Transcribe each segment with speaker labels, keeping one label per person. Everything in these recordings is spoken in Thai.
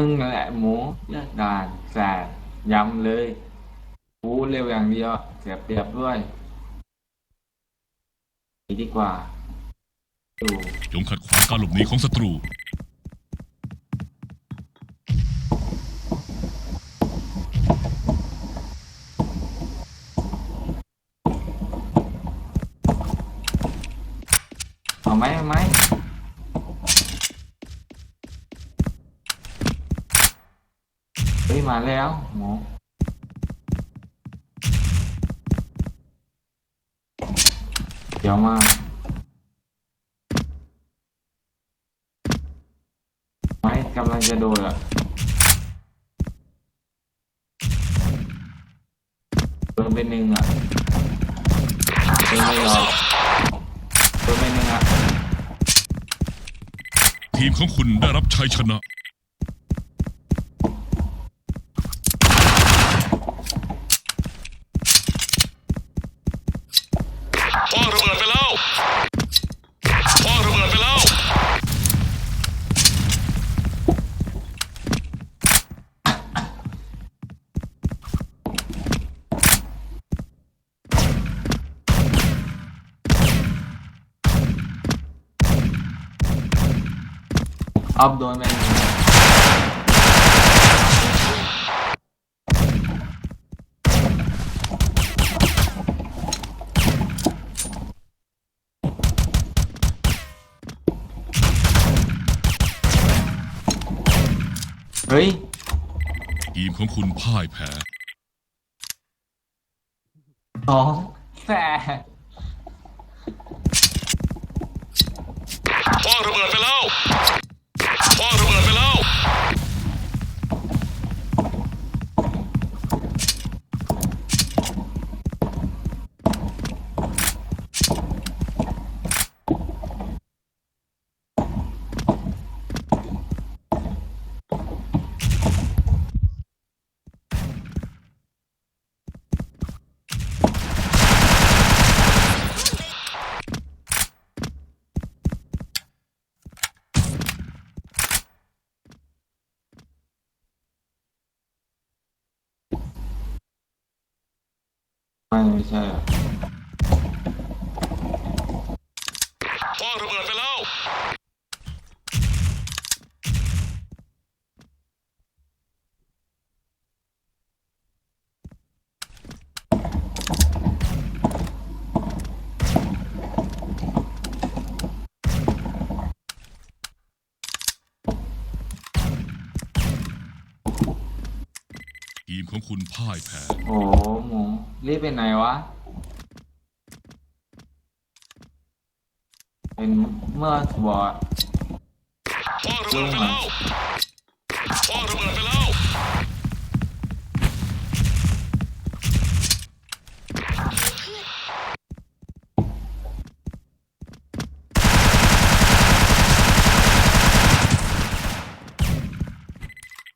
Speaker 1: มึงแหละหมูเลือกด่านแสบย้ำเลยกูเร็วอย่างเดียวเสียเปรียบด้วยดีดีกว่าดู
Speaker 2: จงขัดขวางการหลบหนีของศัตรู
Speaker 1: เอาไหมเอาไหมเฮ้ยมาแล้วหมูียวมาไม่กำลังจะโดนอะโดนเป็นหนึ่งอะโดนไม่รอดโดนเป็นหนึ่งอะ
Speaker 2: ทีมของคุณได้รับชัยชนะพ่อระเบิดไปแล้วพ่อระเบิดไปแล้ว
Speaker 1: ออฟโดนไปหนึ่งเฮ้ย
Speaker 2: ทีมของคุณพ่ายแพ้
Speaker 1: สองแสบ
Speaker 2: พ่อระเบิดไปแล้วพ่อระเบิดไปแล้ว
Speaker 1: ไม่ไม่ใช่อะ
Speaker 2: พ่อระเบิดไปแล้ว ทีม ของคุณพ่ายแพ้
Speaker 1: โอ้โหหมูรีบไปไหนวะ เป็นเมื่อบอก
Speaker 2: พ่อระเบิดไปแล้วพ่อระเบิดไปแล้ว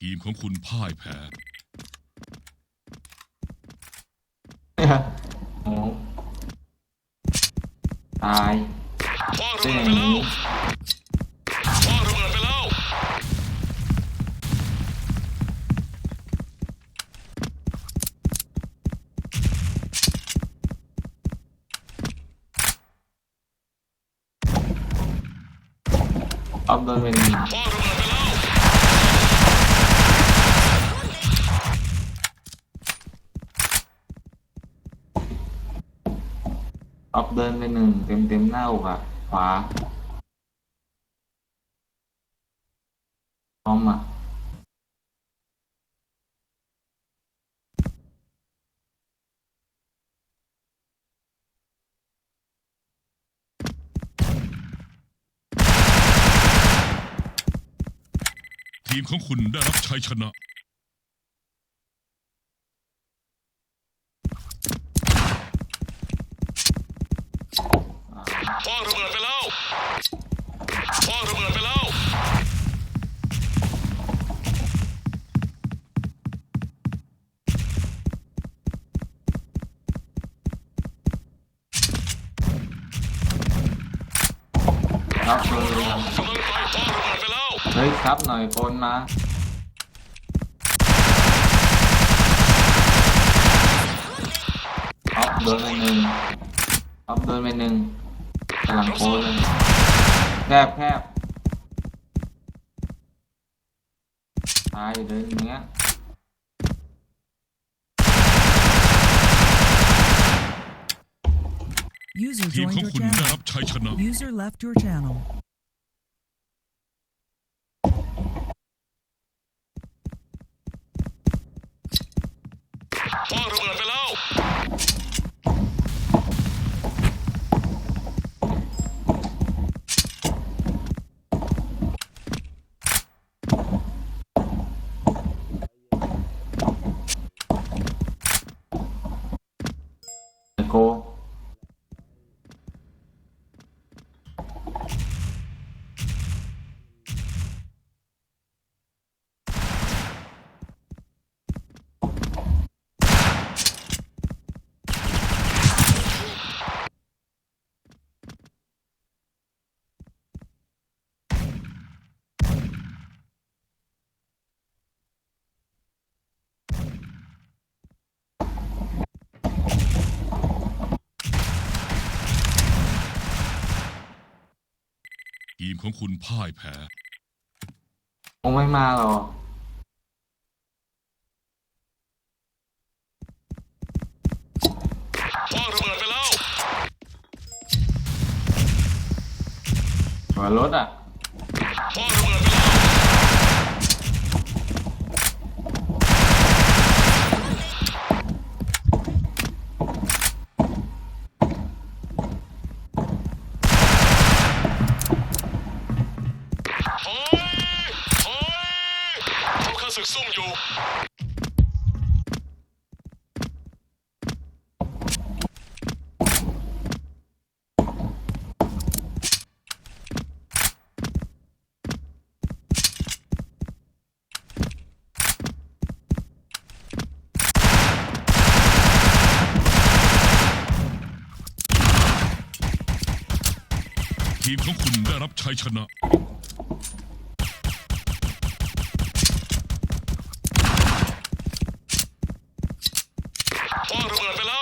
Speaker 2: ทีมของคุณพ่ายแพ้
Speaker 1: หมูตาย
Speaker 2: พ่อระ
Speaker 1: เป็น
Speaker 2: เบิ
Speaker 1: อ
Speaker 2: ด
Speaker 1: ย่าง
Speaker 2: ไปแล้ว
Speaker 1: นี้
Speaker 2: พ่อระเบิดไปแล้ว
Speaker 1: ออฟโดนเป็นหนึ่ง
Speaker 2: พ่อระเบิดไปแล้ว
Speaker 1: ออฟเดินไปหนึ่งเต็มเต็มหน้าอกอะขวาพร้อมอะ
Speaker 2: ทีมของคุณได้รับชัยชนะับ
Speaker 1: โดนเฮ้ยครับหน่อยโคนมาครับโดนไปหนึ่งครับโดนไปหนึ่งกำลังโคเลยแคบแคบตายอยู่เลยอย่างเงี้ย
Speaker 3: User
Speaker 2: ทีม
Speaker 3: joined
Speaker 2: ของ
Speaker 3: your
Speaker 2: คุณได้
Speaker 3: channel.
Speaker 2: รับชัยชนะ
Speaker 3: User left your channel.
Speaker 2: คว้างระเบิดไปแล้ว มของคุณพ่ายแพ้
Speaker 1: คงไม่มาหรอก
Speaker 2: คว้างระเบิดไปแล้ว
Speaker 1: หัวรถอะ
Speaker 2: คว้างระเบิดไปแล้ว โอ้ยโอ้ยทำข้าศึกซุ่มอยู่ ทีมของคุณได้รับชัยชนะ
Speaker 1: พ่อ
Speaker 2: ระเบิดไปแล้ว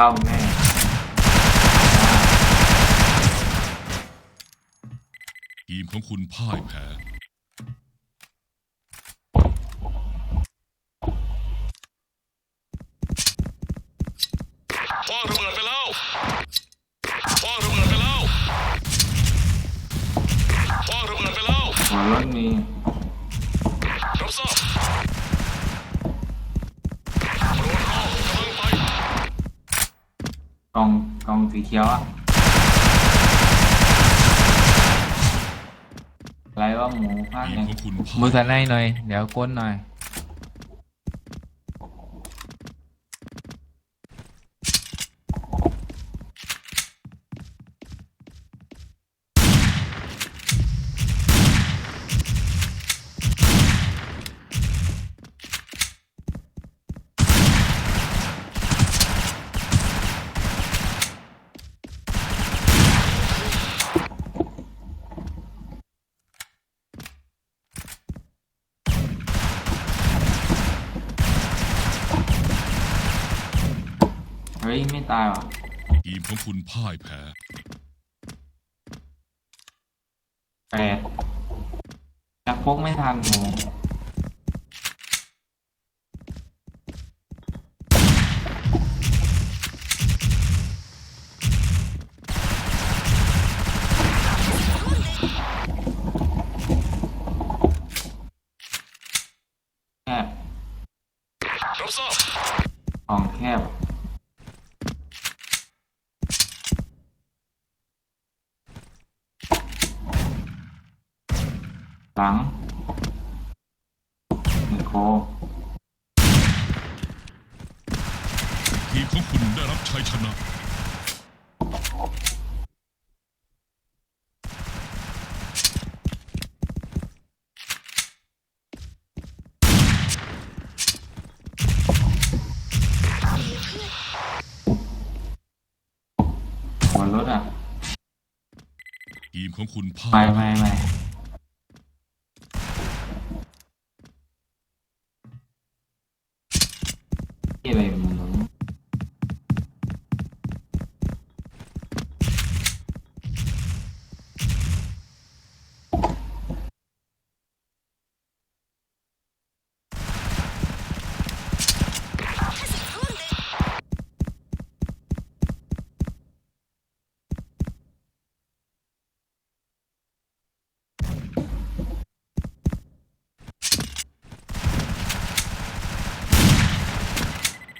Speaker 2: เข้า
Speaker 1: แน่
Speaker 2: ทีมของคุณพ่ายแพ้ คว้างระเบิดไปแล้ว คว้างระเบิดไปแล้ว คว้างระเบิดไปแล้ว
Speaker 1: หัวรถมี
Speaker 2: รับทราบโปรดรอกำลังไป
Speaker 1: กองกองสีเขียวอะอะไรว่าหมูภาค
Speaker 2: ทีม
Speaker 1: เนี่ย
Speaker 2: ของคุณพ่าย
Speaker 1: มือสันในหน่อย เดี๋ยวก้นหน่อย ตายว่ะ
Speaker 2: ทีมของคุณพ่ายแพ้
Speaker 1: แปดจักพกไม่ทันหมู หลังหนโคง
Speaker 2: ทีมของคุณได้รับชัยชนะร
Speaker 1: ถอะ
Speaker 2: ทีมของคุณพ่า
Speaker 1: ไปไปไป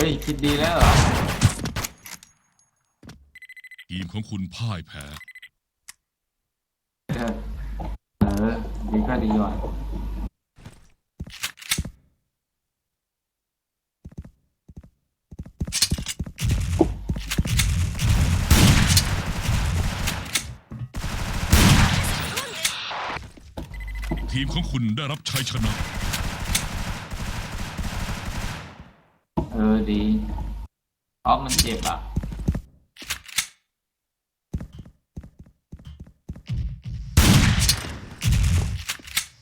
Speaker 1: ฮ้ยเฮ้ย คิดดีแล้วเหรอ
Speaker 2: ทีมของคุณพ่ายแพ้
Speaker 1: เออเออดีก็ดีก่อน
Speaker 2: ทีมของคุณได้รับชัยชนะ
Speaker 1: ออดีเพราะมันเจ็บอะ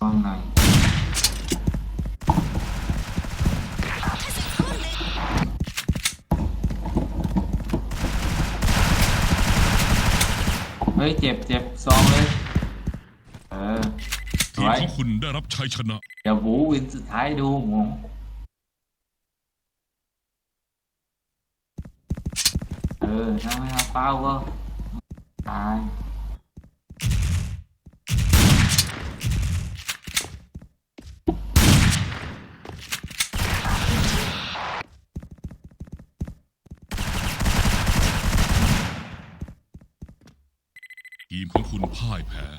Speaker 1: ว่างไงเฮ้ย เจ็บเจ็บซองเลย เออส
Speaker 2: ทีม
Speaker 1: วย
Speaker 2: ของคุณได้รับชัยชนะ
Speaker 1: เดี๋ยวบูวินสุดท้ายดูหมง ออถ้าไม่เอาเป้าก็ตาย
Speaker 2: ทีมของคุณพ่ายแพ้